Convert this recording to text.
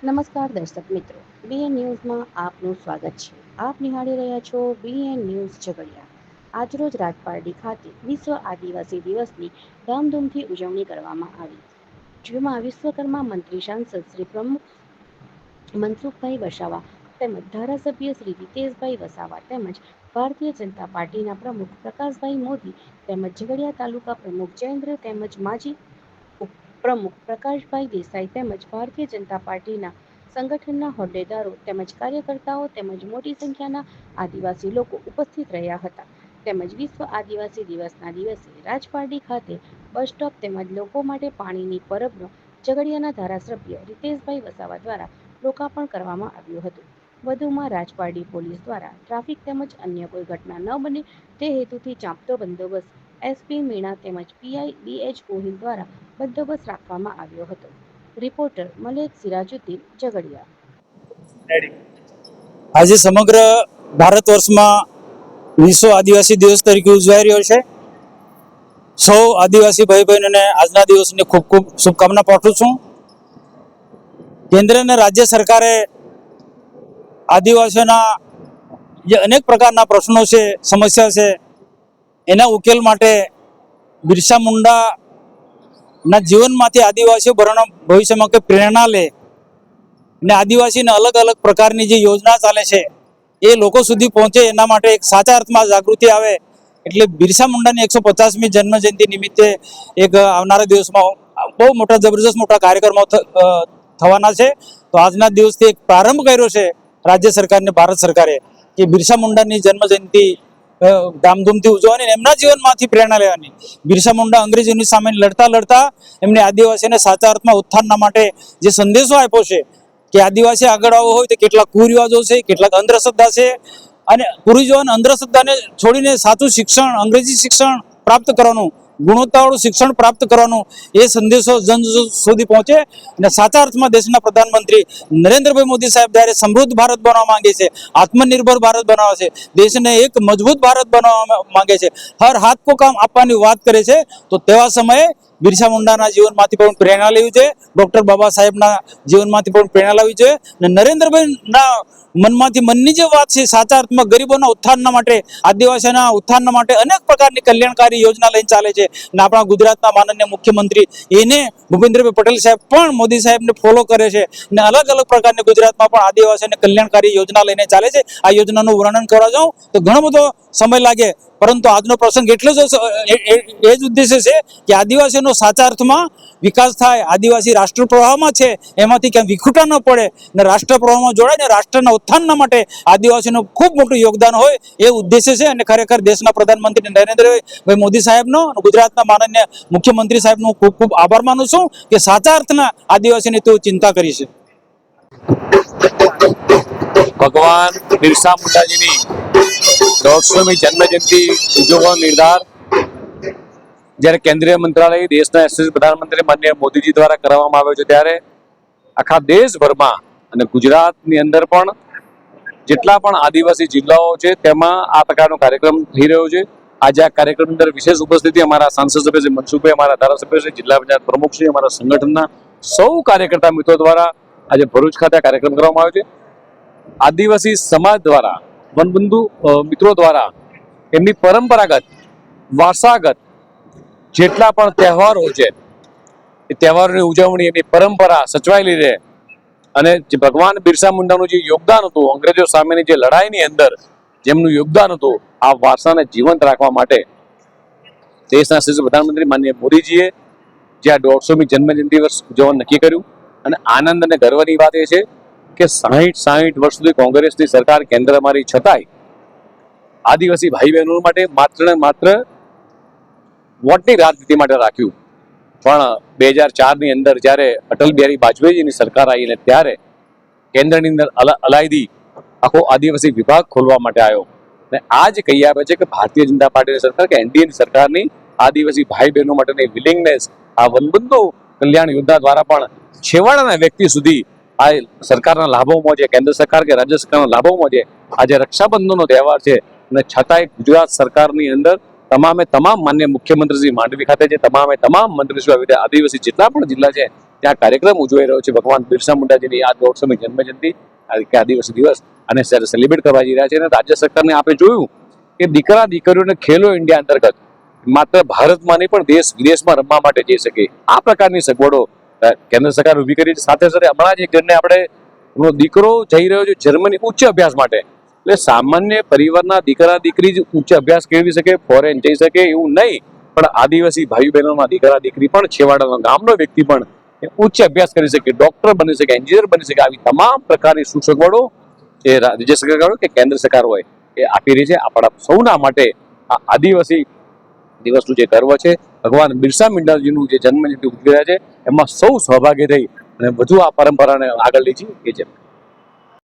નમસ્કાર દર્શક મિત્રો બીએન ન્યૂઝમાં આપનું સ્વાગત છે. આપ નિહાળી રહ્યા છો બીએન ન્યૂઝ ઝઘડિયા. આજરોજ રાજપારડી ખાતે વિશ્વ આદિવાસી દિવસની ધામધૂમથી ઉજવણી કરવામાં આવી. જેમાં વિશ્વકર્મા મંત્રી સાંસદ શ્રી પ્રમુખ મનસુખભાઈ વસાવા તેમજ ધારાસભ્ય શ્રી રીતેશભાઈ વસાવા તેમજ ભારતીય જનતા પાર્ટીના પ્રમુખ પ્રકાશભાઈ મોદી તેમજ ઝઘડિયા તાલુકા પ્રમુખ જયેન્દ્ર તેમજ માજી પ્રમુખ પ્રકાશભાઈ દેસાઈ તેમજ ભારતીય જનતા પાર્ટીના સંગઠનના હોદ્દેદારો તેમજ કાર્યકર્તાઓ તેમજ મોટી સંખ્યાના આદિવાસી લોકો ઉપસ્થિત રહ્યા હતા. તેમજ વિશ્વ આદિવાસી દિવસના દિવસે રાજપારડી ખાતે બસ સ્ટોપ તેમજ લોકો માટે પાણીની પરબનો ઝઘડિયાના ધારાસભ્ય રીતેશભાઈ વસાવા દ્વારા લોકાર્પણ કરવામાં આવ્યું હતું. વધુમાં રાજપારડી પોલીસ દ્વારા ટ્રાફિક તેમજ અન્ય કોઈ ઘટના ન બને તે હેતુથી ચાંપતો બંદોબસ્ત એસપી મીણા તેમજ પીઆઈ બીએચ ગોહિલ દ્વારા બંદોબસ્ત રાખવામાં આવ્યો હતો. રિપોર્ટર મલેક સિરાજુદ્દીન ઝઘડિયા. આજે સમગ્ર ભારત વર્ષમાં વિશ્વ આદિવાસી દિવસ તરીકે ઉજવાઈ રહ્યો છે. સૌ આદિવાસી ભાઈ બહેનોને આજના દિવસની ખૂબ ખૂબ શુભકામના પાઠવું છું. કેન્દ્ર અને રાજ્ય સરકારે આદિવાસીઓના જે અનેક પ્રકારના પ્રશ્નો છે, સમસ્યા છે એના ઉકેલ માટે બિરસા મુંડા ના જીવનમાંથી આદિવાસીઓ ભરણ ભવિષ્યમાં કંઈ પ્રેરણા લે અને આદિવાસીને અલગ અલગ પ્રકારની જે યોજના ચાલે છે, એ લોકો સુધી પહોંચે એના માટે એક સાચા અર્થમાં જાગૃતિ આવે. એટલે બિરસા મુંડાની એકસો પચાસમી જન્મ જયંતિ નિમિત્તે એક આવનારા દિવસમાં બહુ મોટા જબરજસ્ત મોટા કાર્યક્રમો થવાના છે. તો આજના દિવસથી એક પ્રારંભ કર્યો છે રાજ્ય સરકારને, ભારત સરકારે, કે બિરસા મુંડાની જન્મ જયંતિ ધામધૂમથી ઉજવવાની એમના જીવનમાંથી પ્રેરણા લેવાની. બિરસા મુંડા અંગ્રેજોની સામે લડતા લડતા એમને આદિવાસીને સાચા અર્થમાં ઉત્થાનના માટે જે સંદેશો આપ્યો છે કે આદિવાસી આગળ આવવો હોય તો કેટલાક કુરિવાજો છે, કેટલાક અંધશ્રદ્ધા છે અને કુરિજો અંધશ્રદ્ધાને છોડીને સાચું શિક્ષણ, અંગ્રેજી શિક્ષણ પ્રાપ્ત કરવાનું ગુણવત્તાવાળું શિક્ષણ પ્રાપ્ત કરવાનું એ સંદેશો જન સુધી પહોંચે અને સાચા અર્થમાં દેશના પ્રધાનમંત્રી નરેન્દ્રભાઈ મોદી સાહેબ જ્યારે સમૃદ્ધ ભારત બનાવવા માંગે છે, આત્મનિર્ભર ભારત બનાવે છે, દેશને એક મજબૂત ભારત બનાવવા માંગે છે, હર હાથ કો કામ આપવાની વાત કરે છે, તો તેવા સમયે બિરસા મુંડાના જીવનમાંથી પણ પ્રેરણા લેવી જોઈએ. ડૉક્ટર બાબા સાહેબના જીવનમાંથી પણ પ્રેરણા લેવી જોઈએ. અને નરેન્દ્રભાઈના મનમાંથી મનની જે વાત છે સાચા ગરીબોના ઉત્થાનના માટે આદિવાસીના ઉત્થાનના માટે અનેક પ્રકારની કલ્યાણકારી યોજના લઈને ચાલે છે. અને આપણા ગુજરાતના માનનીય મુખ્યમંત્રી એને ભૂપેન્દ્રભાઈ પટેલ સાહેબ પણ મોદી સાહેબને ફોલો કરે છે. અને અલગ અલગ પ્રકારની ગુજરાતમાં પણ આદિવાસીને કલ્યાણકારી યોજના લઈને ચાલે છે. આ યોજનાનું વર્ણન કરવા જાઉં તો ઘણો બધો સમય લાગે. પરંતુ આજનો પ્રસંગ એટલો જ એ- જ ઉદ્દેશ્ય છે કે આદિવાસીનો સાચા અર્થમાં વિકાસ થાય. આદિવાસી રાષ્ટ્ર પ્રવાહમાં છે. એમાંથી ક્યાંય વિખૂટા ન પડે ને રાષ્ટ્ર પ્રવાહમાં જોડાય ને રાષ્ટ્રના ઉત્થાનના માટે આદિવાસીનું ખૂબ મોટું યોગદાન હોય એ ઉદ્દેશ્ય છે અને ખરેખર દેશના પ્રધાનમંત્રી નરેન્દ્રભાઈ મોદી સાહેબનો અને ગુજરાતના માનનીય મુખ્યમંત્રી સાહેબનો ખૂબ ખૂબ આભાર માનું છું કે સાચા અર્થના આદિવાસીની તેઓ ચિંતા કરી છે. ભગવાન બિરસા મુંડાજીની દોઢસોમી જન્મ જયંતિ નિર્ધાર જ્યારે કેન્દ્રીય મંત્રાલય, દેશના યશસ્વી પ્રધાનમંત્રી માનનીય મોદીજી દ્વારા કરવામાં આવ્યો છે, ત્યારે આખા દેશભરમાં અને ગુજરાતની અંદર પણ જેટલા પણ આદિવાસી જિલ્લાઓ છે, તેમાં આ પ્રકારનો કાર્યક્રમ થઈ રહ્યો છે. આજે આ કાર્યક્રમની અંદર વિશેષ ઉપસ્થિતિ અમારા સાંસદ સભ્ય શ્રી મનસુખભાઈ, અમારા ધારાસભ્ય શ્રી જિલ્લા પંચાયત પ્રમુખ શ્રી, અમારા સંગઠનના સૌ કાર્યકર્તા મિત્રો દ્વારા આજે ભરૂચ ખાતે આ કાર્યક્રમ કરવામાં આવ્યો છે. આદિવાસી સમાજ દ્વારા, વનબંધુ મિત્રો દ્વારા એમની પરંપરાગત, વારસાગત જેટલા પણ તહેવારો છે, એ તહેવારોની ઉજવણી એમની પરંપરા સચવાયેલી રહે. અને જે ભગવાન બિરસા મુંડાનું જે યોગદાન હતું, અંગ્રેજો સામેની જે લડાઈની અંદર જેમનું યોગદાન હતું, આ વારસાને જીવંત રાખવા માટે દેશના શ્રી પ્રધાનમંત્રી માનનીય મોદીજીએ જે આ દોઢસોમી જન્મજયંતિ વર્ષ ઉજવવાનું નક્કી કર્યું. અને આનંદ અને ગર્વની વાત એ છે કે સાહીઠ સાહીઠ વર્ષ સુધી કોંગ્રેસની સરકાર કેન્દ્રમાં રહી છતાંય આદિવાસી ભાઈ બહેનો માટે માત્ર ને માત્ર વોટની રાજનીતિ માટે રાખ્યું. પણ બે હજાર ચારની અંદર જ્યારે અટલ બિહારી વાજપેયીજીની સરકાર આવી અને ત્યારે કેન્દ્રની અંદર અલા, અલાયદી આખો આદિવાસી વિભાગ ખોલવા માટે આવ્યો. અને આ જ કહી આપે છે કે ભારતીય જનતા પાર્ટીની સરકાર કે એનડીએની સરકારની આદિવાસી ભાઈ બહેનો માટેની વિલિંગનેસ આ વનબંધુ કલ્યાણ યોજના દ્વારા પણ છેવાડાના વ્યક્તિ સુધી આ સરકારના લાભો મળે કેન્દ્ર સરકાર કે રાજ્ય સરકારના લાભો મળે આજે રક્ષાબંધનનો તહેવાર છે. અને છતાંય ગુજરાત સરકારની અંદર તમામે તમામ માન્ય મુખ્યમંત્રી શ્રી માંડવી ખાતે છે, તમામે તમામ મંત્રીશ્રીઓ આવી રીતે આદિવાસી જેટલા પણ જિલ્લા છે, ત્યાં કાર્યક્રમ ઉજવાઈ રહ્યો છે. ભગવાન બિરસા મુંડાજીની આ દોઢસોમી જન્મજયંતિ કે આદિવાસી દિવસ, અને સેલિબ્રેટ કરવા જઈ રહ્યા છે, અને રાજ્ય સરકારને આપણે જોયું કે દીકરા દીકરીઓને ખેલો ઇન્ડિયા અંતર્ગત માત્ર ભારતમાં નહીં, પણ દેશ વિદેશમાં રમવા માટે જઈ શકે. આ પ્રકારની સગવડો કેન્દ્ર સરકાર ઊભી કરી છે. સાથે સાથે હમણાં જ એક જણને આપણે દીકરો જઈ રહ્યો છે જર્મની ઉચ્ચ અભ્યાસ માટે. એટલે સામાન્ય પરિવારના દીકરા, દીકરી જ ઉચ્ચ અભ્યાસ કેળવી શકે ફોરેન જઈ શકે એવું નહીં. પણ આદિવાસી ભાઈ બહેનોના દીકરા, દીકરી પણ છેવાડાનો ગામનો વ્યક્તિ પણ ઉચ્ચ અભ્યાસ કરી શકે ડોક્ટર બની શકે એન્જિનિયર બની શકે, આવી તમામ પ્રકારની સુસગવડો જે રાજ્ય સરકાર કે કેન્દ્ર સરકાર હોય એ આપી રહી છે. આપણા સૌના માટે આ આદિવાસી દિવસનું જે ગર્વ છે, ભગવાન બિરસા મુંડાજીનું જે જન્મ ઉજવી રહ્યા છે, એમાં સૌ સહભાગી થઈ અને વધુ આ પરંપરાને આગળ લઈ જઈએ. એ છે